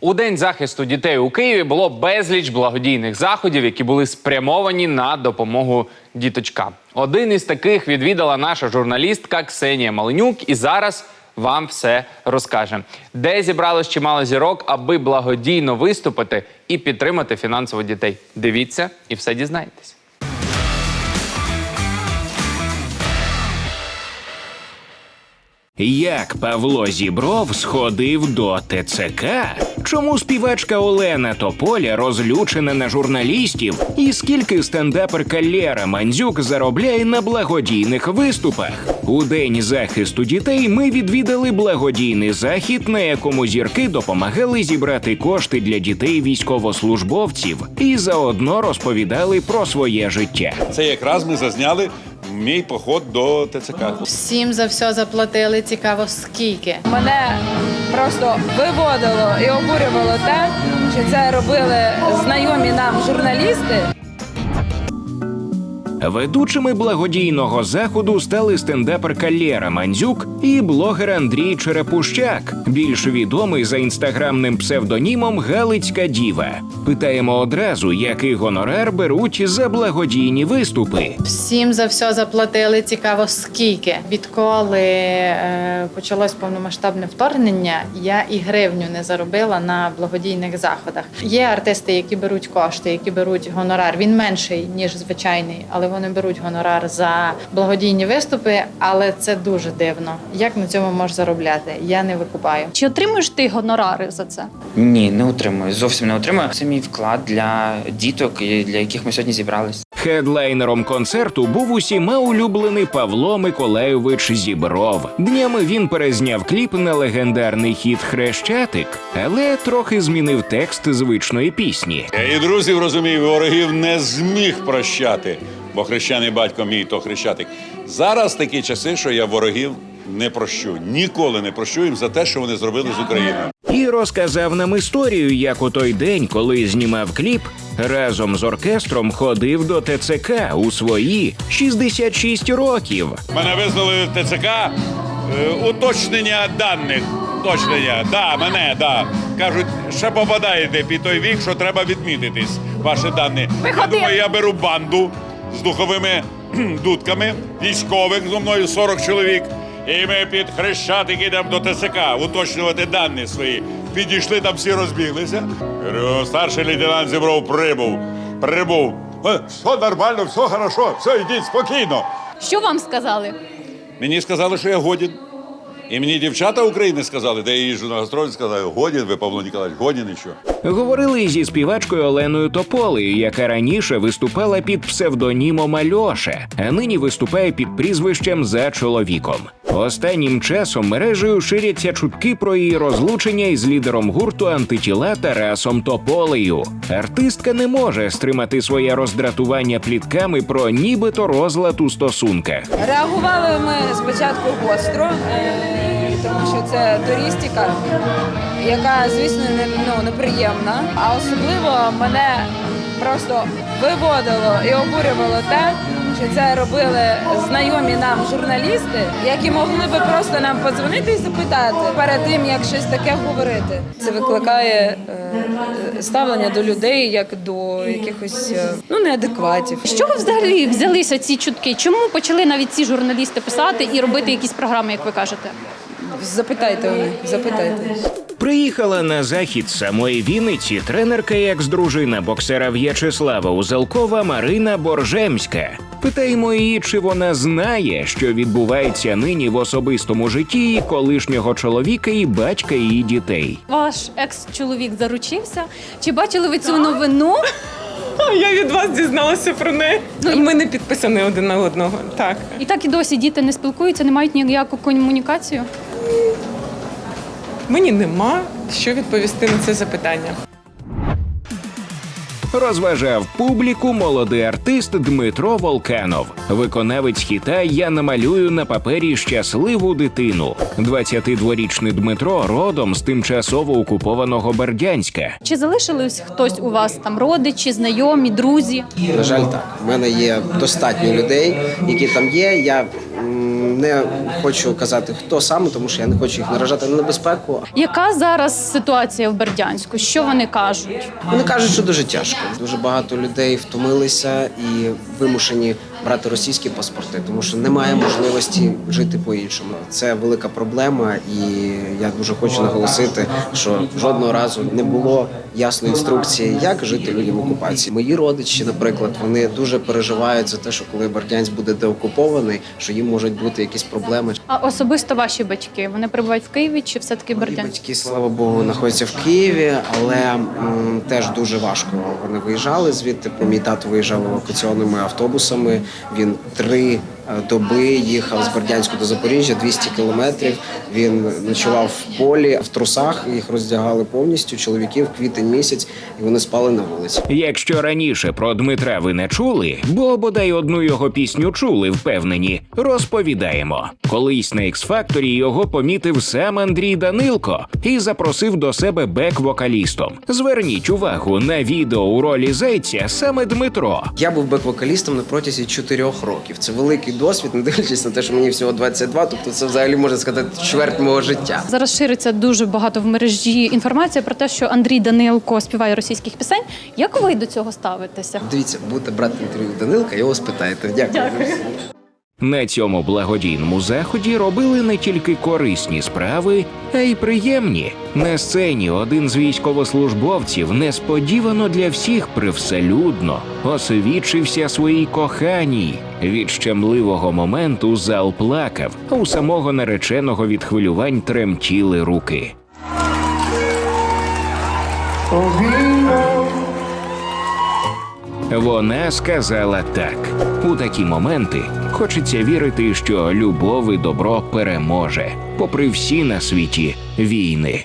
У день захисту дітей у Києві було безліч благодійних заходів, які були спрямовані на допомогу діточкам. Один із таких відвідала наша журналістка Ксенія Маленюк, і зараз вам все розкаже, де зібралось чимало зірок, аби благодійно виступити і підтримати фінансово дітей. Дивіться і все дізнаєтесь. Як Павло Зібров сходив до ТЦК? Чому співачка Олена Тополя розлючена на журналістів? І скільки стендаперка Лєра Мандзюк заробляє на благодійних виступах? У день захисту дітей ми відвідали благодійний захід, на якому зірки допомагали зібрати кошти для дітей військовослужбовців і заодно розповідали про своє життя. Це якраз ми зазняли мій поход до ТЦК. Всім за все заплатили. Цікаво, скільки. Мене просто виводило і обурювало те, що це робили знайомі нам журналісти. Ведучими благодійного заходу стали стендаперка Лєра Мандзюк і блогер Андрій Черепущак, більш відомий за інстаграмним псевдонімом Галицька Діва. Питаємо одразу, який гонорар беруть за благодійні виступи. Всім за все заплатили. Цікаво, скільки. Відколи е, почалось повномасштабне вторгнення, я і гривню не заробила на благодійних заходах. Є артисти, які беруть кошти, які беруть гонорар. Він менший ніж звичайний, але вони беруть гонорар за благодійні виступи. Але це дуже дивно. Як на цьому можеш заробляти? Я не викупаю. Чи отримуєш ти гонорари за це? Ні, не отримую. Зовсім не отримую. Це мій вклад для діток, для яких ми сьогодні зібрались. Хедлайнером концерту був усіма улюблений Павло Миколайович Зібров. Днями він перезняв кліп на легендарний хіт Хрещатик, але трохи змінив текст звичної пісні. Я і друзів розумію, ворогів не зміг прощати, бо хрещений батько мій то хрещатик. Зараз такі часи, що я ворогів не прощу. Ніколи не прощу їм за те, що вони зробили з Україною. І розказав нам історію, як у той день, коли знімав кліп, разом з оркестром ходив до ТЦК у свої 66 років. Мене визнали в ТЦК е, уточнення даних. Уточнення, да, мене, да. Кажуть, ще попадаєте під той вік, що треба відмітитись. Ваші дані. Я думаю, я беру банду з духовими дудками, військових зо мною 40 чоловік. І ми під хрещатик йдемо до ТСК уточнювати дані свої. Підійшли там, всі розбіглися. Говорю, старший лейтенант Зібров прибув. Прибув. «Е, Все нормально, все хорошо, все, йдіть спокійно. Що вам сказали? Мені сказали, що я годен. І мені дівчата України сказали, де я їжджу на гастролі, сказали, годін ви, Павло Ніколаївич, годін і що. Говорили зі співачкою Оленою Тополею, яка раніше виступала під псевдонімом Альоша, а нині виступає під прізвищем за чоловіком. Останнім часом мережею ширяться чутки про її розлучення із лідером гурту антитіла Тарасом Тополею. Артистка не може стримати своє роздратування плітками про нібито розлад у стосунках. Реагували ми спочатку гостро, е, тому що це туристика, яка, звісно, не, ну, неприємна. А особливо мене просто виводило і обурювало те, що це робили знайомі нам журналісти, які могли би просто нам подзвонити і запитати перед тим, як щось таке говорити. Це викликає е, ставлення до людей як до якихось е, ну неадекватів. З чого взагалі взялися ці чутки? Чому почали навіть ці журналісти писати і робити якісь програми, як ви кажете? Запитайте у запитайте. Приїхала на захід самої Вінниці тренерка і екс-дружина боксера В'ячеслава Узелкова Марина Боржемська. Питаємо її, чи вона знає, що відбувається нині в особистому житті її колишнього чоловіка і батька її дітей. Ваш екс-чоловік заручився. Чи бачили ви цю новину? Я від вас дізналася про неї. Ми не підписані один на одного. Так. І так і досі діти не спілкуються, не мають ніяку комунікацію. Мені нема що відповісти на це запитання. Розважав публіку молодий артист Дмитро Волканов, виконавець хіта Я намалюю на папері щасливу дитину. 22-річний Дмитро родом з тимчасово окупованого Бердянська. Чи залишились хтось у вас там родичі, знайомі, друзі? На жаль, так. У мене є достатньо людей, які там є. Я м, Не хочу казати, хто саме, тому що я не хочу їх наражати на небезпеку. Яка зараз ситуація в Бердянську? Що вони кажуть? Вони кажуть, що дуже тяжко. Дуже багато людей втомилися і вимушені брати російські паспорти, тому що немає можливості жити по-іншому. Це велика проблема, і я дуже хочу наголосити, що жодного разу не було ясної інструкції, як жити людям в окупації. Мої родичі, наприклад, вони дуже переживають за те, що коли Бердянськ буде деокупований, що їм можуть бути якісь проблеми. А особисто ваші батьки вони перебувають в Києві чи все таки Мої батьки, слава Богу, знаходяться в Києві, але м, теж дуже важко. Вони виїжджали звідти. Мій тато виїжджав евакуаційними автобусами. Він три доби їхав з Бердянську до Запоріжжя, 200 кілометрів. Він ночував в полі в трусах. Їх роздягали повністю. Чоловіків квітень місяць, і вони спали на вулиці. Якщо раніше про Дмитра ви не чули, бо бодай одну його пісню чули, впевнені, розповідаємо. Колись на X-Factor його помітив сам Андрій Данилко і запросив до себе бек-вокалістом. Зверніть увагу на відео у ролі зайця саме Дмитро. Я був бек-вокалістом на протязі чотирьох років. Це великий досвід, не дивлячись на те, що мені всього 22, тобто це взагалі можна сказати чверть мого життя. Зараз шириться дуже багато в мережі інформація про те, що Андрій Данилко співає російських пісень. Як ви до цього ставитеся? Дивіться, будете брати інтерв'ю Данилка, його спитаєте. Дякую. На цьому благодійному заході робили не тільки корисні справи, а й приємні. На сцені один з військовослужбовців несподівано для всіх привселюдно освідчився своїй коханій. Від щемливого моменту зал плакав, а у самого нареченого від хвилювань тремтіли руки. Вона сказала так: у такі моменти хочеться вірити, що любов і добро переможе, попри всі на світі війни.